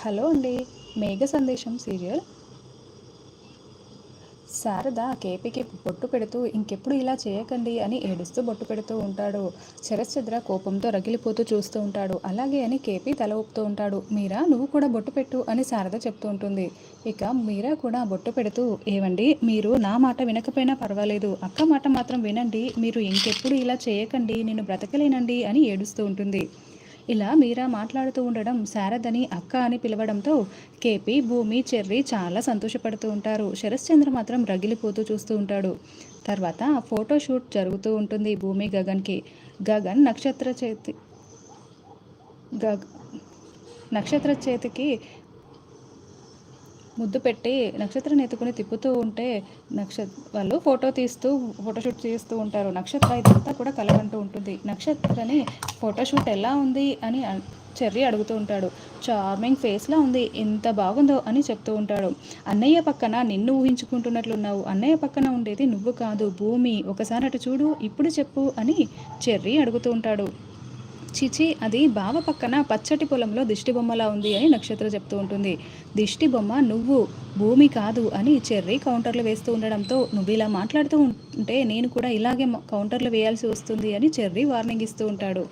Hello అండి మేఘ సందేశం serial. Sharada కేపీకి బొట్టు పెడుతూ ఇంకెప్పుడు ఇలా చేయకండి అని ఏడుస్తూ బొట్టు పెడుతూ ఉంటాడు. శరశ్చంద్ర కోపంతో రగిలిపోతూ చూస్తూ ఉంటాడు. అలాగే అని కేపీ తల ఊపుతూ ఉంటాడు. మీరా నువ్వు కూడా బొట్టు పెట్టు అని శారద చెప్తూ ఉంటుంది. ఇక మీరా కూడా బొట్టు పెడుతూ ఏవండి మీరు నా మాట వినకపోయినా పర్వాలేదు. అక్క మాట మాత్రం వినండి. మీరు ఇంకెప్పుడు ఇలా చేయకండి. నేను బ్రతకలేనండి అని ఏడుస్తూ ఉంటుంది. ఇలా మీరా మాట్లాడుతూ ఉండడం శారదని అక్క అని పిలవడంతో కేపీ భూమి చెర్రి చాలా సంతోషపడుతూ ఉంటారు. శరశ్చంద్ర మాత్రం రగిలిపోతూ చూస్తూ ఉంటాడు. తర్వాత ఫోటోషూట్ జరుగుతూ ఉంటుంది భూమి గగన్కి. గగన్ నక్షత్ర చేతి గగ నక్షత్ర చేతికి ముద్దు పెట్టి నక్షత్రం ఎత్తుకుని తిప్పుతూ ఉంటే నక్ష వాళ్ళు ఫోటో తీస్తూ ఫోటోషూట్ చేస్తూ ఉంటారు. నక్షత్ర ఇదంతా కూడా కలగంటూ ఉంటుంది. నక్షత్రని ఫోటోషూట్ ఎలా ఉంది అని చెర్రీ అడుగుతూ ఉంటాడు. చార్మింగ్ ఫేస్లా ఉంది. ఎంత బాగుందో అని చెప్తూ ఉంటాడు. అన్నయ్య పక్కన నిన్ను ఊహించుకుంటున్నట్లున్నావు. అన్నయ్య పక్కన ఉండేది నువ్వు కాదు. భూమి. ఒకసారి అటు చూడు. ఇప్పుడు చెప్పు అని చెర్రీ అడుగుతూ ఉంటాడు. చిచి అది బావ పక్కన పచ్చటి పొలంలో దిష్టి బొమ్మలా ఉంది అని నక్షత్ర చెప్తూ ఉంటుంది. దిష్టి బొమ్మ నువ్వు భూమి కాదు అని చెర్రీ కౌంటర్లు వేస్తూ ఉండడంతో నువ్వు ఇలా మాట్లాడుతూ ఉంటే నేను కూడా ఇలాగే కౌంటర్లు వేయాల్సి వస్తుంది అని చెర్రీ వార్నింగ్ ఇస్తూ ఉంటాడు.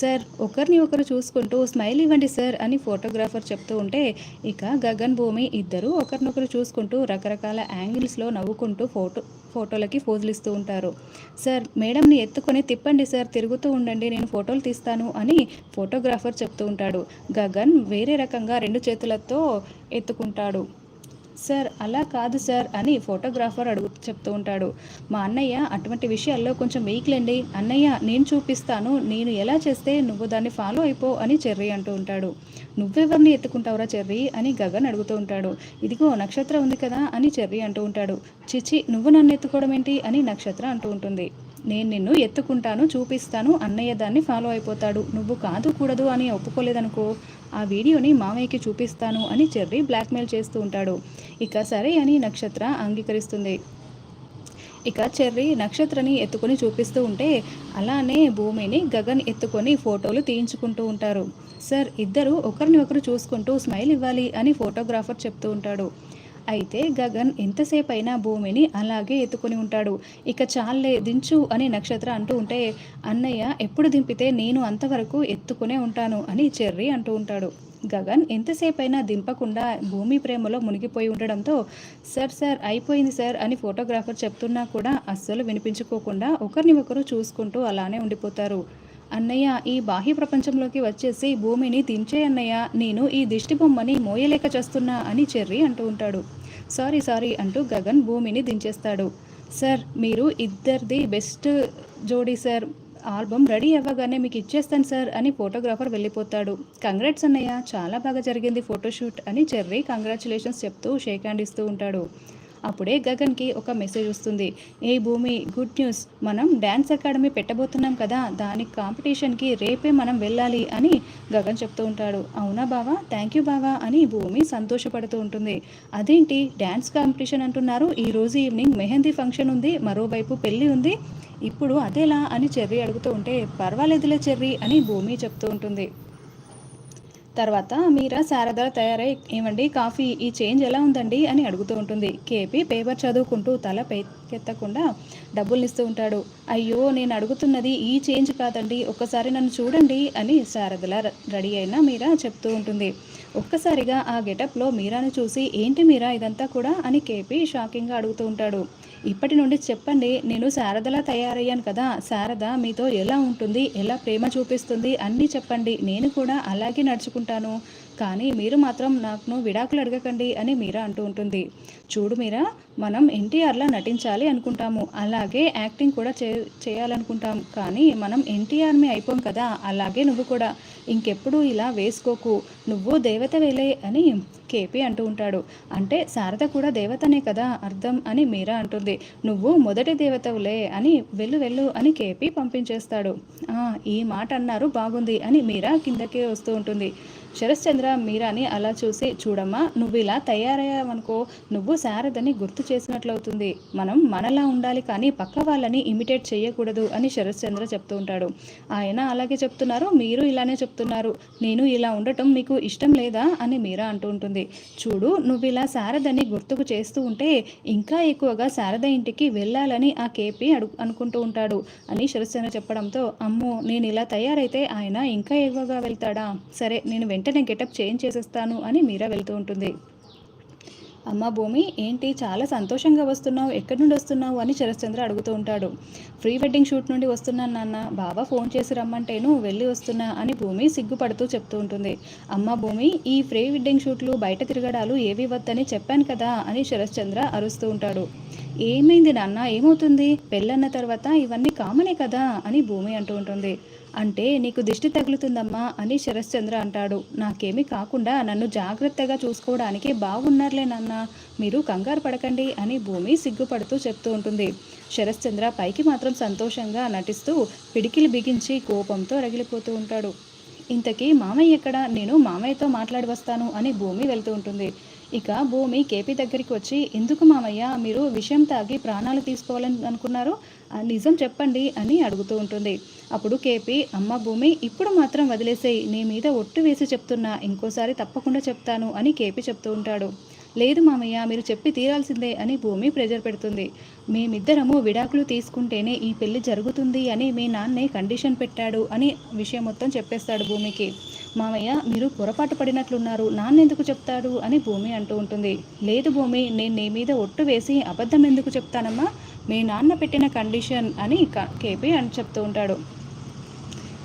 సార్ ఒకరిని ఒకరు చూసుకుంటూ స్మైల్ ఇవ్వండి సార్ అని ఫోటోగ్రాఫర్ చెప్తూ ఉంటే ఇక గగన్ భూమి ఇద్దరు ఒకరినొకరు చూసుకుంటూ రకరకాల యాంగిల్స్లో నవ్వుకుంటూ ఫోటో ఫోటోలకి ఫోజులు ఇస్తూ ఉంటారు. సార్ మేడంని ఎత్తుకొని తిప్పండి సార్ తిరుగుతూ ఉండండి నేను ఫోటోలు తీస్తాను అని ఫోటోగ్రాఫర్ చెప్తూ ఉంటాడు. గగన్ వేరే రకంగా రెండు చేతులతో ఎత్తుకుంటాడు. సార్ అలా కాదు సార్ అని ఫోటోగ్రాఫర్ అడుగు చెప్తూ ఉంటాడు. మా అన్నయ్య అటువంటి విషయాల్లో కొంచెం వెయిక్లేండి అన్నయ్య నేను చూపిస్తాను. నేను ఎలా చేస్తే నువ్వు దాన్ని ఫాలో అయిపో అని చెర్రీ అంటూ ఉంటాడు. నువ్వెవరిని ఎత్తుకుంటావురా చెర్రీ అని గగన్ అడుగుతూ ఉంటాడు. ఇదిగో నక్షత్రం ఉంది కదా అని చెర్రీ అంటూ ఉంటాడు. చిచి నువ్వు నన్ను ఎత్తుకోవడం ఏంటి అని నక్షత్ర అంటూ ఉంటుంది. నేను నిన్ను ఎత్తుకుంటాను చూపిస్తాను అన్నయ్య దాన్ని ఫాలో అయిపోతాడు. నువ్వు కాదు కూడదు అని ఒప్పుకోలేదనుకో ఆ వీడియోని మామయ్యకి చూపిస్తాను అని చెర్రీ బ్లాక్మెయిల్ చేస్తూ ఉంటాడు. ఇక సరే అని నక్షత్ర అంగీకరిస్తుంది. ఇక చెర్రీ నక్షత్రని ఎత్తుకొని చూపిస్తూ ఉంటే అలానే భూమిని గగన్ ఎత్తుకొని ఫోటోలు తీయించుకుంటూ ఉంటారు. సార్ ఇద్దరు ఒకరిని ఒకరు చూసుకుంటూ స్మైల్ ఇవ్వాలి అని ఫోటోగ్రాఫర్ చెప్తూ ఉంటాడు. అయితే గగన్ ఎంతసేపు అయినా భూమిని అలాగే ఎత్తుకొని ఉంటాడు. ఇక చాలే దించు అని నక్షత్ర అంటూ ఉంటే అన్నయ్య ఎప్పుడు దింపితే నేను అంతవరకు ఎత్తుకునే ఉంటాను అని చెర్రీ అంటూ ఉంటాడు. గగన్ ఎంతసేపైనా దింపకుండా భూమి ప్రేమలో మునిగిపోయి ఉండడంతో సార్ సార్ అయిపోయింది సార్ అని ఫోటోగ్రాఫర్ చెప్తున్నా కూడా అస్సలు వినిపించుకోకుండా ఒకరిని ఒకరు చూసుకుంటూ అలానే ఉండిపోతారు. అన్నయ్య ఈ బాహ్య ప్రపంచంలోకి వచ్చేసి భూమిని దించే అన్నయ్య నేను ఈ దిష్టి బొమ్మని మోయలేక చేస్తున్నా అని చెర్రీ అంటూ ఉంటాడు. సారీ సారీ అంటూ గగన్ భూమిని దించేస్తాడు. సార్ మీరు ఇద్దరిది బెస్ట్ జోడీ సార్. ఆల్బమ్ రెడీ అవ్వగానే మీకు ఇచ్చేస్తాను సార్ అని ఫోటోగ్రాఫర్ వెళ్ళిపోతాడు. కంగ్రాట్స్ అన్నయ్య చాలా బాగా జరిగింది ఫోటోషూట్ అని చెర్రీ కంగ్రాచులేషన్స్ చెప్తూ షేక్ హ్యాండ్ ఇస్తూ ఉంటాడు. అప్పుడే గగన్కి ఒక మెసేజ్ వస్తుంది. ఏ భూమి గుడ్ న్యూస్. మనం డ్యాన్స్ అకాడమీ పెట్టబోతున్నాం కదా దాని కాంపిటీషన్కి రేపే మనం వెళ్ళాలి అని గగన్ చెప్తూ ఉంటాడు. అవునా బావా? థ్యాంక్ యూ బావా అని భూమి సంతోషపడుతూ ఉంటుంది. అదేంటి? డ్యాన్స్ కాంపిటీషన్ అంటున్నారు. ఈ రోజు ఈవినింగ్ మెహందీ ఫంక్షన్ ఉంది మరోవైపు పెళ్ళి ఉంది. ఇప్పుడు అదేలా? అని చెర్రీ అడుగుతూ ఉంటే పర్వాలేదులే చెర్రీ అని భూమి చెప్తూ ఉంటుంది. తర్వాత మీరా శారద తయారై ఏమండి? కాఫీ ఈ చేంజ్ ఎలా ఉందండి? అని అడుగుతూ ఉంటుంది. కేపీ పేపర్ చదువుకుంటూ తల పేకెత్తకుండా డబ్బులు ఇస్తూ ఉంటాడు. అయ్యో నేను అడుగుతున్నది ఈ చేంజ్ కాదండి. ఒక్కసారి నన్ను చూడండి అని శారదల రెడీ అయినా మీరా చెప్తూ ఉంటుంది. ఒక్కసారిగా ఆ గెటప్లో మీరాను చూసి ఏంటి మీరా ఇదంతా కూడా? అని కేపీ షాకింగ్గా అడుగుతూ ఉంటాడు. ఇప్పటి నుండి చెప్పండి నేను శారదలా తయారయ్యాను కదా శారద మీతో ఎలా ఉంటుంది ఎలా ప్రేమ చూపిస్తుంది అన్నీ చెప్పండి నేను కూడా అలాగే నడుచుకుంటాను. కానీ మీరు మాత్రం నాకు విడాకులు అడగకండి అని మీరా అంటూ ఉంటుంది. చూడు మీరా మనం ఎన్టీఆర్లా నటించాలి అనుకుంటాము. అలాగే యాక్టింగ్ కూడా చే చేయాలనుకుంటాం. కానీ మనం ఎన్టీఆర్మే అయిపోం కదా అలాగే నువ్వు కూడా. ఇంకెప్పుడు ఇలా వేసుకోకు. నువ్వు దేవత వేలే అని కేపీ అంటూ ఉంటాడు. అంటే శారద కూడా దేవతనే కదా అర్థం అని మీరా అంటుంది. నువ్వు మొదటి దేవతవులే అని వెళ్ళు వెళ్ళు అని కేపీ పంపించేస్తాడు. ఈ మాట అన్నారు బాగుంది అని మీరా కిందకి వస్తూ ఉంటుంది. శరశ్చంద్ర మీరాని అలా చూసి చూడమ్మా నువ్వు ఇలా తయారయ్యావనుకో నువ్వు శారదని గుర్తు చేసినట్లవుతుంది. మనం మనలా ఉండాలి కానీ పక్క వాళ్ళని ఇమిటేట్ చేయకూడదు అని శరశ్చంద్ర చెప్తూ ఉంటాడు. ఆయన అలాగే చెప్తున్నారు మీరు ఇలానే చెప్తున్నారు. నేను ఇలా ఉండటం మీకు ఇష్టం లేదా? అని మీరా అంటూ ఉంటుంది. చూడు నువ్వు ఇలా శారదని గుర్తుకు చేస్తూ ఉంటే ఇంకా ఎక్కువగా శారద ఇంటికి వెళ్ళాలని ఆ కేపీ అడు అనుకుంటూ ఉంటాడు అని శరశ్చంద్ర చెప్పడంతో అమ్మో నేను ఇలా తయారైతే ఆయన ఇంకా ఎక్కువగా వెళ్తాడా? సరే నేను వెంటనే వెంటనే గెటప్ చేంజ్ చేసేస్తాను అని మీరా వెళ్తూ ఉంటుంది. అమ్మ భూమి ఏంటి? చాలా సంతోషంగా వస్తున్నావు. ఎక్కడి నుండి వస్తున్నావు? అని శరశ్చంద్ర అడుగుతూ ఉంటాడు. ప్రీ వెడ్డింగ్ షూట్ నుండి వస్తున్నాను నాన్న. బాబా ఫోన్ చేసి రమ్మంటేను వెళ్ళి వస్తున్నా అని భూమి సిగ్గుపడుతూ చెప్తూ ఉంటుంది. అమ్మ భూమి ఈ ప్రీ వెడ్డింగ్ షూట్లు బయట తిరగడాలు ఏవి వద్దని చెప్పాను కదా అని శరశ్చంద్ర అరుస్తూ ఉంటాడు. ఏమైంది నాన్న? ఏమవుతుంది? పెళ్ళన్న తర్వాత ఇవన్నీ కామనే కదా అని భూమి అంటూ ఉంటుంది. అంటే నీకు దిష్టి తగులుతుందమ్మా అని శరశ్చంద్ర అంటాడు. నాకేమీ కాకుండా నన్ను జాగ్రత్తగా చూసుకోవడానికి బాగున్నారులే నాన్న. మీరు కంగారు పడకండి అని భూమి సిగ్గుపడుతూ చెప్తూ ఉంటుంది. శరశ్చంద్ర పైకి మాత్రం సంతోషంగా నటిస్తూ పిడికిలు బిగించి కోపంతో రగిలిపోతూ ఉంటాడు. ఇంతకీ మామయ్య ఎక్కడ? నేను మామయ్యతో మాట్లాడి వస్తాను అని భూమి వెళ్తూ ఉంటుంది. ఇక భూమి కేపీ దగ్గరికి వచ్చి ఎందుకు మామయ్య మీరు విషయం తాగి ప్రాణాలు తీసుకోవాలని అనుకున్నారు? నిజం చెప్పండి అని అడుగుతూ ఉంటుంది. అప్పుడు కేపీ అమ్మ భూమి ఇప్పుడు మాత్రం వదిలేసేయి నీ మీద ఒట్టు వేసి చెప్తున్నా ఇంకోసారి తప్పకుండా చెప్తాను అని కేపీ చెప్తూ ఉంటాడు. లేదు మామయ్య మీరు చెప్పి తీరాల్సిందే అని భూమి ప్రెజర్ పెడుతుంది. మేమిద్దరము విడాకులు తీసుకుంటేనే ఈ పెళ్ళి జరుగుతుంది అని మీ నాన్నే కండిషన్ పెట్టాడు అని విషయం మొత్తం చెప్పేస్తాడు భూమికి. మామయ్య మీరు పొరపాటు పడినట్లున్నారు. నాన్నెందుకు చెప్తాడు అని భూమి అంటూ ఉంటుంది. లేదు భూమి నేను నీ మీద ఒట్టు వేసి అబద్ధం ఎందుకు చెప్తానమ్మా? మీ నాన్న పెట్టిన కండిషన్ అని కేపీ అని చెప్తూ ఉంటాడు.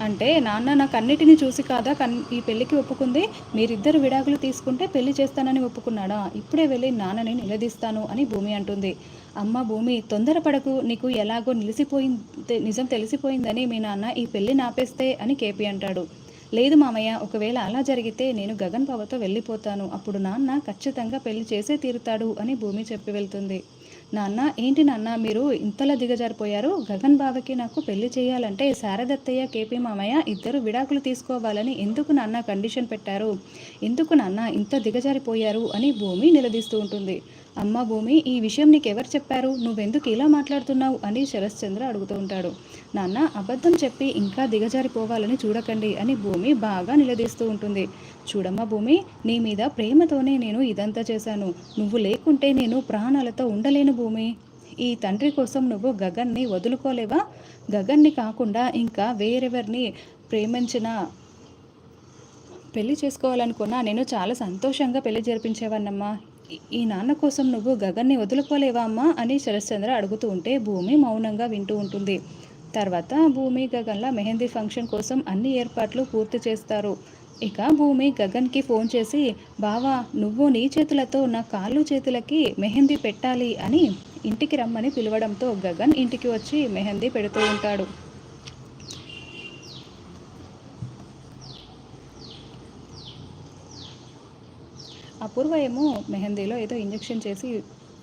అంటే నాన్న నాకు అన్నిటిని చూసి కాదా కన్ ఈ పెళ్ళికి ఒప్పుకుంది? మీరిద్దరు విడాకులు తీసుకుంటే పెళ్ళి చేస్తానని ఒప్పుకున్నాడా? ఇప్పుడే వెళ్ళి నాన్నని నిలదీస్తాను అని భూమి అంటుంది. అమ్మ భూమి తొందరపడకు. నీకు ఎలాగో నిలిసిపోయింది నిజం తెలిసిపోయిందని మీ నాన్న ఈ పెళ్ళి నాపేస్తే అని కేపీ అంటాడు. లేదు మామయ్య ఒకవేళ అలా జరిగితే నేను గగన్ బావతో వెళ్ళిపోతాను. అప్పుడు నాన్న ఖచ్చితంగా పెళ్ళి చేసే తీరుతాడు అని భూమి చెప్పి వెళ్తుంది. నాన్న ఏంటి నాన్న మీరు ఇంతలా దిగజారిపోయారు? గగన్ బావకి నాకు పెళ్ళి చేయాలంటే శారదత్తయ్య కేపీ మామయ్య ఇద్దరు విడాకులు తీసుకోవాలని ఎందుకు నాన్న కండిషన్ పెట్టారు? ఎందుకు నాన్న ఇంత దిగజారిపోయారు? అని భూమి నిలదీస్తూ ఉంటుంది. అమ్మ భూమి ఈ విషయం నీకెవరు చెప్పారు? నువ్వెందుకు ఇలా మాట్లాడుతున్నావు? అని శరశ్చంద్ర అడుగుతూ ఉంటాడు. నాన్న అబద్ధం చెప్పి ఇంకా దిగజారిపోవాలని చూడకండి అని భూమి బాగా నిలదీస్తూ ఉంటుంది. చూడమ్మా భూమి నీ మీద ప్రేమతోనే నేను ఇదంతా చేశాను. నువ్వు లేకుంటే నేను ప్రాణాలతో ఉండలేను భూమి. ఈ తండ్రి కోసం నువ్వు గగన్ని వదులుకోలేవా? గగన్ని కాకుండా ఇంకా వేరెవరిని ప్రేమించిన పెళ్ళి చేసుకోవాలనుకున్నా నేను చాలా సంతోషంగా పెళ్ళి జరిపించేవాన్నమ్మా ఈ నాన్న కోసం నువ్వు గగన్ని వదులుకోలేవా అమ్మా అని శరశ్చంద్ర అడుగుతూ ఉంటే భూమి మౌనంగా వింటూ ఉంటుంది. తర్వాత భూమి గగన్ల మెహందీ ఫంక్షన్ కోసం అన్ని ఏర్పాట్లు పూర్తి చేస్తారు. ఇక భూమి గగన్కి ఫోన్ చేసి బావా నువ్వు నీ చేతులతో నా కాళ్ళు చేతులకి మెహందీ పెట్టాలి అని ఇంటికి రమ్మని పిలవడంతో గగన్ ఇంటికి వచ్చి మెహందీ పెడుతూ ఉంటాడు. అపూర్వ ఏమో మెహందీలో ఏదో ఇంజెక్షన్ చేసి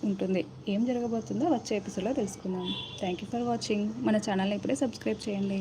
ఉంటుంది. ఏం జరగబోతుందో వచ్చే ఎపిసోడ్లో తెలుసుకుందాం. థ్యాంక్ యూ ఫర్ వాచింగ్ మన ఛానల్ని ఇప్పుడే సబ్స్క్రైబ్ చేయండి.